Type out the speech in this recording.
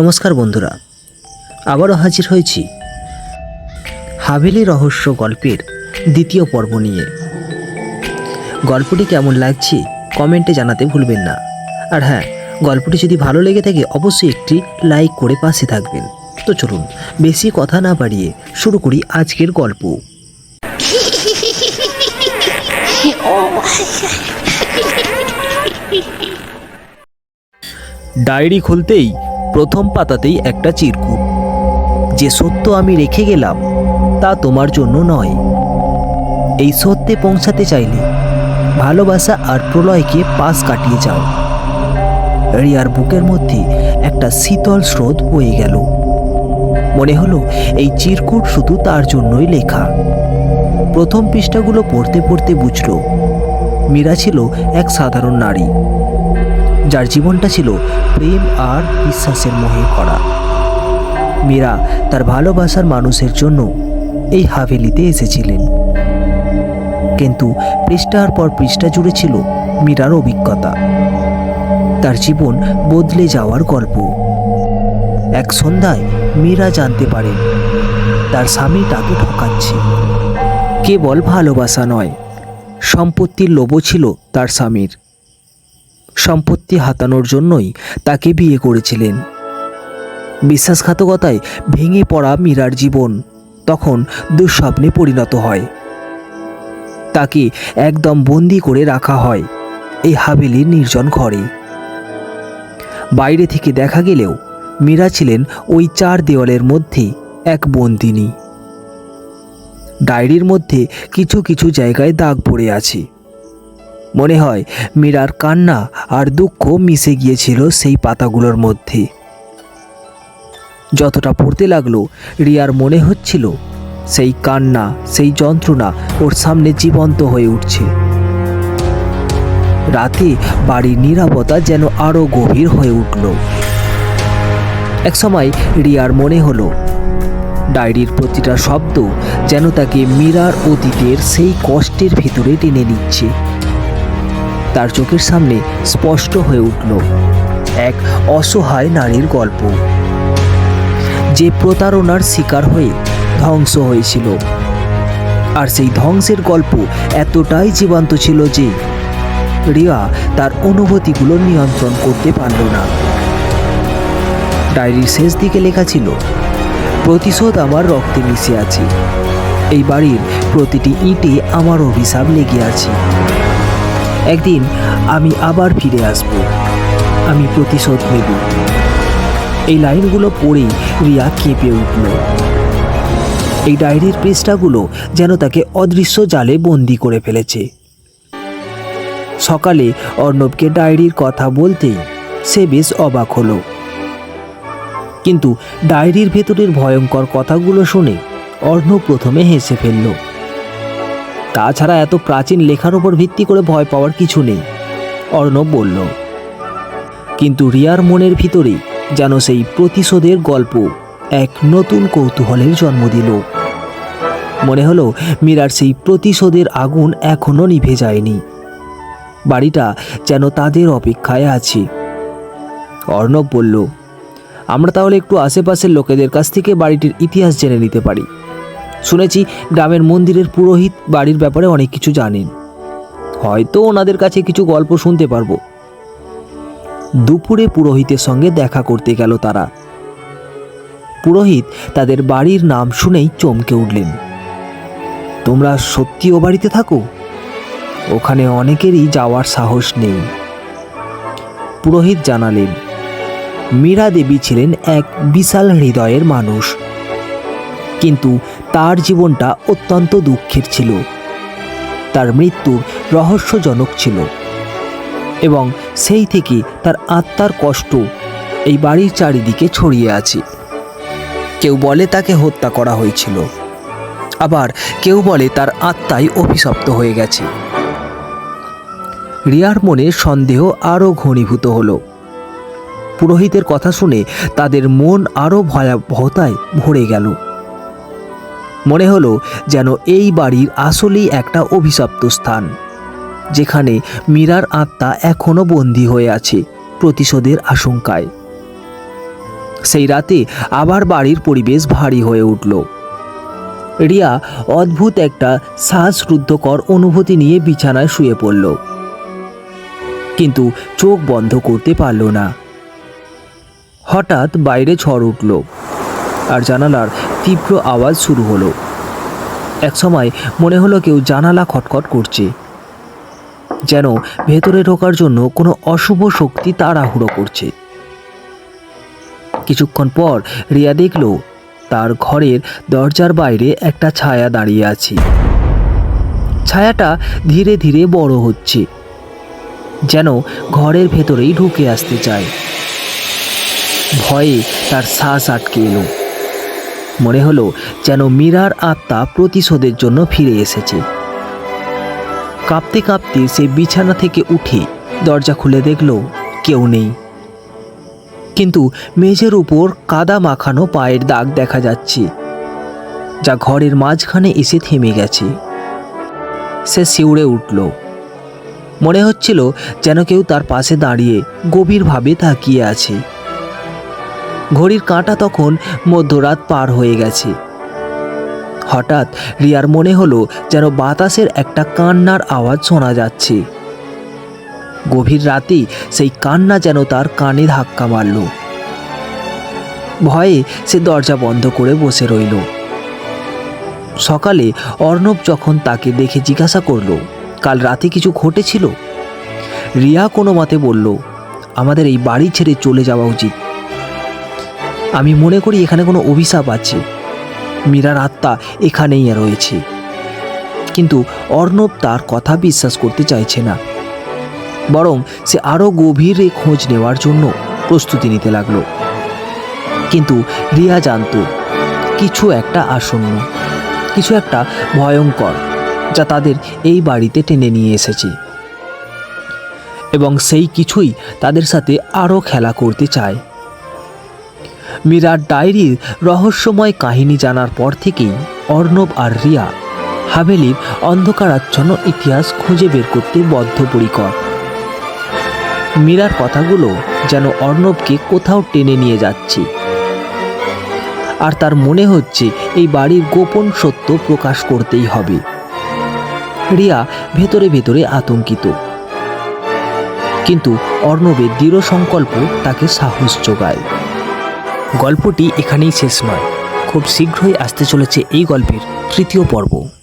নমস্কার বন্ধুরা, আবারও হাজির হয়েছি হাভেলি রহস্য গল্পের দ্বিতীয় পর্ব নিয়ে। গল্পটি কেমন লাগছে কমেন্টে জানাতে ভুলবেন না। আর হ্যাঁ গল্পটি যদি ভালো লেগে থাকে, অবশ্যই একটি লাইক করে পাশে থাকবেন। তো চলুন, বেশি কথা না বাড়িয়ে শুরু করি আজকের গল্প। ডায়েরি খুলতেই প্রথম পাতাতেই একটা চিরকুট। যে সত্য আমি রেখে গেলাম, তা তোমার জন্য নয়। এই সত্যে পৌঁছাতে চাইলে ভালোবাসা আর প্রলয়কে পাশ কাটিয়ে যাও। রিয়ার বুকের মধ্যে একটা শীতল স্রোত বয়ে গেল। মনে হলো এই চিরকুট শুধু তার জন্যই লেখা। প্রথম পৃষ্ঠাগুলো পড়তে পড়তে বুঝলো, মীরা ছিল এক সাধারণ নারী। যার জীবনটা ছিল প্রেম আর বিশ্বাসের মোহে ভরা। মীরা তার ভালোবাসার মানুষের জন্য এই হাভেলিতে এসেছিলেন। কিন্তু পৃষ্ঠার পর পৃষ্ঠা জুড়ে ছিল মীরার অভিজ্ঞতা। তার জীবন বদলে যাওয়ার গল্প। এক সন্ধ্যায় মীরা জানতে পারেন, তার স্বামী তাকে ঠকাচ্ছে। কেবল ভালোবাসা নয়, সম্পত্তির লোভও ছিল তার স্বামীর। সম্পত্তি হাতানোর জন্যই তাকে বিয়ে করেছিলেন। বিশ্বাসঘাতকতায় ভেঙে পড়া মীরার জীবন তখন দুঃস্বপ্নে পরিণত হয়। তাকে একদম বন্দি করে রাখা হয় এই হাভেলির নির্জন ঘরে। বাইরে থেকে দেখা গেলেও মীরা ছিলেন ওই চার দেওয়ালের মধ্যে এক বন্দিনী। ডায়েরির মধ্যে কিছু কিছু জায়গায় দাগ পড়ে আছে। মনে হয় মীরার কান্না আর দুঃখ মিশে গিয়েছিল সেই পাতাগুলোর মধ্যে। যতটা পড়তে লাগল, রিয়ার মনে হচ্ছিল সেই কান্না, সেই যন্ত্রণা ওর সামনে জীবন্ত হয়ে উঠছে। রাতে বাড়ির নিরাপত্তা যেন আরও গভীর হয়ে উঠল। একসময় রিয়ার মনে হলো, ডায়েরির প্রতিটা শব্দ যেন তাকে মীরার অতীতের সেই কষ্টের ভিতরে টেনে নিচ্ছে। তার চোখের সামনে স্পষ্ট হয়ে উঠল এক অসহায় নারীর গল্প। যে প্রতারণার শিকার হয়ে ধ্বংস হয়েছিল। আর সেই ধ্বংসের গল্প এতটাই জীবন্ত ছিল যে রিয়া তার অনুভূতিগুলো নিয়ন্ত্রণ করতে পারল না। ডায়েরির শেষ দিকে লেখা ছিল, প্রতিশোধ আমার রক্তে মিশে আছে। এই বাড়ির প্রতিটি ইটে আমার অভিশাপ লেগে আছে। একদিন আমি আবার ফিরে আসব। আমি প্রতিশোধ নেব। এই লাইনগুলো পড়েই রিয়া কেঁপে উঠল। এই ডায়েরির পৃষ্ঠাগুলো যেন তাকে অদৃশ্য জালে বন্দি করে ফেলেছে। সকালে অর্ণবকে ডায়েরির কথা বলতেই সে বেশ অবাক হলো। কিন্তু ডায়েরির ভেতরের ভয়ঙ্কর কথাগুলো শুনে অর্ণব প্রথমে হেসে ফেলল। তাছাড়া এত প্রাচীন লেখার উপর ভিত্তি করে ভয় পাওয়ার কিছু নেই, অর্ণব বলল। কিন্তু রিয়ার মনের ভিতরে যেন সেই প্রতিশোধের গল্প এক নতুন কৌতূহলের জন্ম দিল। মনে হলো মীরার সেই প্রতিশোধের আগুন এখনও নিভে যায়নি। বাড়িটা যেন তাদের অপেক্ষায় আছে। অর্ণব বলল, আমরা তাহলে একটু আশেপাশের লোকেদের কাছ থেকে বাড়িটির ইতিহাস জেনে নিতে পারি। শুনেছি গ্রামের মন্দিরের পুরোহিত বাড়ির ব্যাপারে অনেক কিছু জানেন। হয়তো ওনাদের কাছে কিছু গল্প শুনতে পারব। দুপুরে পুরোহিতের সঙ্গে দেখা করতে গেল তারা। পুরোহিত তাদের বাড়ির নাম শুনেই চমকে উঠলেন। তোমরা সত্যি ও বাড়িতে থাকো? ওখানে অনেকেরই যাওয়ার সাহস নেই। পুরোহিত জানালেন, মীরা দেবী ছিলেন এক বিশাল হৃদয়ের মানুষ। কিন্তু তার জীবনটা অত্যন্ত দুঃখের ছিল। তার মৃত্যু রহস্যজনক ছিল এবং সেই থেকে তার আত্মার কষ্ট এই বাড়ির চারিদিকে ছড়িয়ে আছে। কেউ বলে তাকে হত্যা করা হয়েছিল, আবার কেউ বলে তার আত্মাই অভিশপ্ত হয়ে গেছে। রিয়ার মনে সন্দেহ আরও ঘনীভূত হলো। পুরোহিতের কথা শুনে তাদের মন আরও ভয়াবহতায় ভরে গেল। মনে হলো যেন এই বাড়ির আসলেই একটা অভিশপ্ত স্থান, যেখানে মীরার আত্মা এখনও বন্দী হয়ে আছে প্রতিশোধের আশঙ্কায়। সেই রাতে আবার বাড়ির পরিবেশ ভারী হয়ে উঠল। রিয়া অদ্ভুত একটা শ্বাসরুদ্ধকর অনুভূতি নিয়ে বিছানায় শুয়ে পড়ল। কিন্তু চোখ বন্ধ করতে পারল না। হঠাৎ বাইরে ঝড় উঠল, আর জানালার তীব্র আওয়াজ শুরু হলো। একসময় মনে হলো কেউ জানালা খটখট করছে, যেন ভেতরে ঢোকার জন্য কোনো অশুভ শক্তি তাড়াহুড়ো করছে। কিছুক্ষণ পর রিয়া দেখল তার ঘরের দরজার বাইরে একটা ছায়া দাঁড়িয়ে আছে। ছায়াটা ধীরে ধীরে বড় হচ্ছে, যেন ঘরের ভেতরেই ঢুকে আসতে চায়। ভয়ে তার শ্বাস আটকে এলো। মনে হলো যেন মীরার আত্মা প্রতিশোধের জন্য ফিরে এসেছে। কাঁপতে কাঁপতে সে বিছানা থেকে উঠে দরজা খুলে দেখল কেউ নেই। কিন্তু মেঝের উপর কাদা মাখানো পায়ের দাগ দেখা যাচ্ছে, যা ঘরের মাঝখানে এসে থেমে গেছে। সে শিউড়ে উঠল। মনে হচ্ছিল যেন কেউ তার পাশে দাঁড়িয়ে গভীরভাবে তাকিয়ে আছে। ঘড়ির কাঁটা তখন মধ্যরাত পার হয়ে গেছে। হঠাৎ রিয়ার মনে হলো যেন বাতাসের একটা কান্নার আওয়াজ শোনা যাচ্ছে। গভীর রাতে সেই কান্না যেন তার কানে ধাক্কা মারল। ভয়ে সে দরজা বন্ধ করে বসে রইল। সকালে অর্ণব যখন তাকে দেখে জিজ্ঞাসা করল, কাল রাতে কিছু ঘটেছিল? রিয়া কোনো মতে বলল, আমাদের এই বাড়ি ছেড়ে চলে যাওয়া উচিত। আমি মনে করি এখানে কোনো অভিশাপ আছে। মীরার আত্মা এখানেই রয়েছে। কিন্তু অর্ণব তার কথা বিশ্বাস করতে চাইছে না। বরং সে আরও গভীরে খোঁজ নেওয়ার জন্য প্রস্তুতি নিতে লাগল। কিন্তু রিয়া জানতো, কিছু একটা আসন্ন, কিছু একটা ভয়ঙ্কর, যা তাদের এই বাড়িতে টেনে নিয়ে এসেছে। এবং সেই কিছুই তাদের সাথে আরও খেলা করতে চায়। মীরার ডায়েরির রহস্যময় কাহিনী জানার পর থেকেই অর্ণব আর রিয়া হাভেলির অন্ধকারাচ্ছন্ন ইতিহাস খুঁজে বের করতে বদ্ধপরিকর। মীরার কথাগুলো যেন অর্ণবকে কোথাও টেনে নিয়ে যাচ্ছে। আর তার মনে হচ্ছে এই বাড়ির গোপন সত্য প্রকাশ করতেই হবে। রিয়া ভেতরে ভেতরে আতঙ্কিত। কিন্তু অর্ণবের দৃঢ় সংকল্প তাকে সাহস যোগায়। গল্পটি এখানেই শেষ নয়। খুব শীঘ্রই আসতে চলেছে এই গল্পের তৃতীয় পর্ব।